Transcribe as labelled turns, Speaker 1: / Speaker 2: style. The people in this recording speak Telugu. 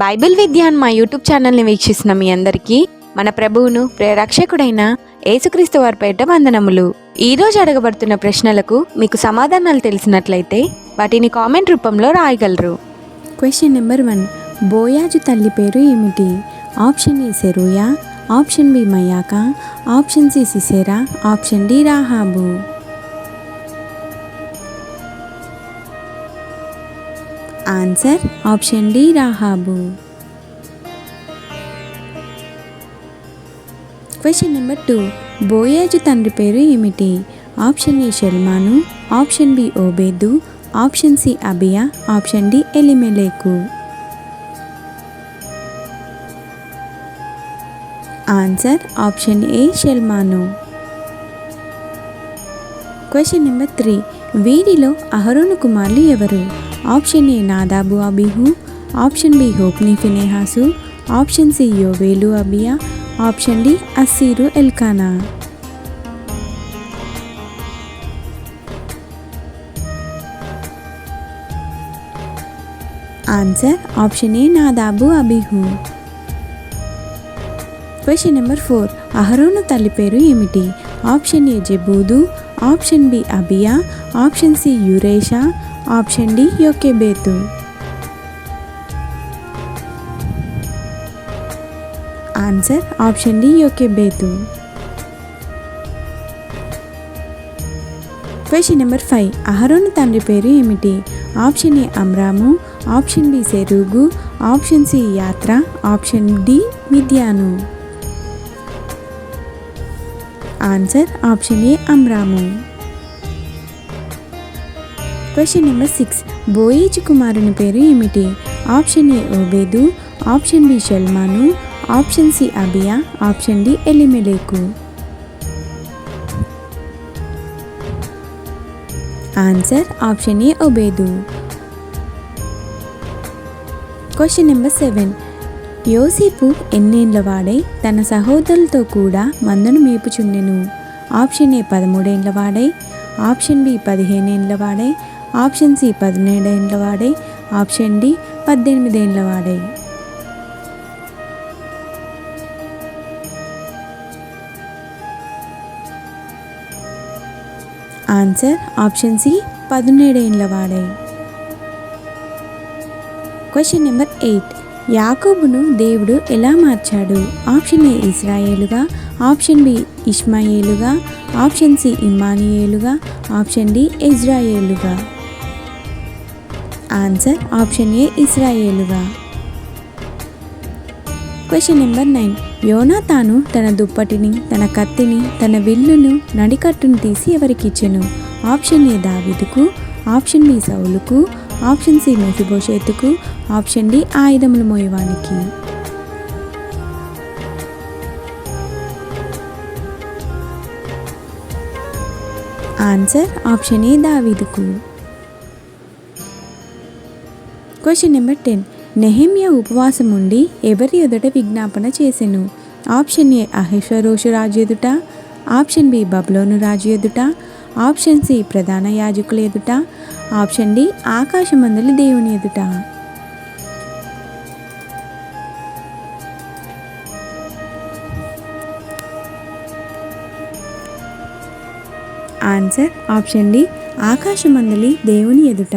Speaker 1: బైబిల్ విద్యాన్ మా యూట్యూబ్ ఛానల్ని వీక్షిస్తున్న మీ అందరికీ మన ప్రభువును ప్రేరక్షకుడైన యేసుక్రీస్తు వారి పేట వందనములు. ఈరోజు అడగబడుతున్న ప్రశ్నలకు మీకు సమాధానాలు తెలిసినట్లయితే వాటిని కామెంట్ రూపంలో రాయగలరు.
Speaker 2: క్వశ్చన్ నెంబర్ వన్ బోయాజు తల్లి పేరు ఏమిటి? Option A Zeruiah option B మయాక option C Sisera option D Rahab. Answer option D Rahab question number two బోయాజు తండ్రి పేరు ఏమిటి option A షర్మాను option B Obed option C అబియా option D Elimelech answer option A షెల్మాను question number three వీరిలో అహరోను కుమారులు ఎవరు option A Nadab అబిహు option B హోప్ని Phinehas option C యోవేలు అబియా option D Assir Elkanah answer option A Nadab Abihu question number four అహరోను తల్లి పేరు ఏమిటి ఆప్షన్ ఏ జెబూదు option B అబియా option C యురేషా option D యొకెబేతు answer option D బేతు. క్వశ్చన్ నెంబర్ ఫైవ్ అహరోను తండ్రి పేరు ఏమిటి? Option A Amram. Option B సెరుగు. Option C యాత్ర. Option D మిథ్యాను answer option A Amram. Question number six. Boaz కుమారుని పేరు ఏమిటి? Option A Obed option B షల్మాను option C Abijah option D Elimelech. Answer option A Obed question number seven. యోసేపు ఎన్నేళ్ళ వాడై తన సహోదరులతో కూడా మందను మేపుచుండెను. ఆప్షన్ ఏ పదమూడేండ్ల వాడై ఆప్షన్ బి పదిహేనేండ్ల వాడై ఆప్షన్ సి పదిహేడేండ్ల వాడై ఆప్షన్ డి పద్దెనిమిదేండ్ల వాడై. ఆన్సర్ ఆప్షన్ సి పదిహేడేండ్ల వాడై. Question number eight. యాకోబును దేవుడు ఎలా మార్చాడు? ఆప్షన్ ఏ ఇస్రాయేలుగా ఆప్షన్ బి ఇష్మాయేలుగా ఆప్షన్ సి ఇమ్మానియేలుగా ఆప్షన్ డి ఇజ్రాయేలుగా. Answer option A ఇస్రాయేలుగా. Question number nine. యోనా తాను తన దుప్పటిని తన కత్తిని తన విల్లును నడికట్టును తీసి ఎవరికిచ్చెను? ఆప్షన్ ఏ దావిదుకు ఆప్షన్ బి సౌలుకు ఆప్షన్ సి మెఫిబోషేతుకు ఆప్షన్ డి ఆయుధములు మోయవానికి. ఆన్సర్ ఆప్షన్ ఏ దావీదుకు. Question number ten. నెహమ్య ఉపవాసం ఉండి ఎవరి ఎదుట విజ్ఞాపన చేసెను? ఆప్షన్ ఏ అహేశ్వరోషు రాజు ఎదుట ఆప్షన్ బి బబ్లోను రాజు ఎదుట ఆప్షన్ సి ప్రధాన యాజకుల ఎదుట ఆప్షన్ డి ఆకాశమందలి దేవుని ఎదుట. ఆన్సర్ ఆప్షన్ డి ఆకాశమందలి దేవుని ఎదుట.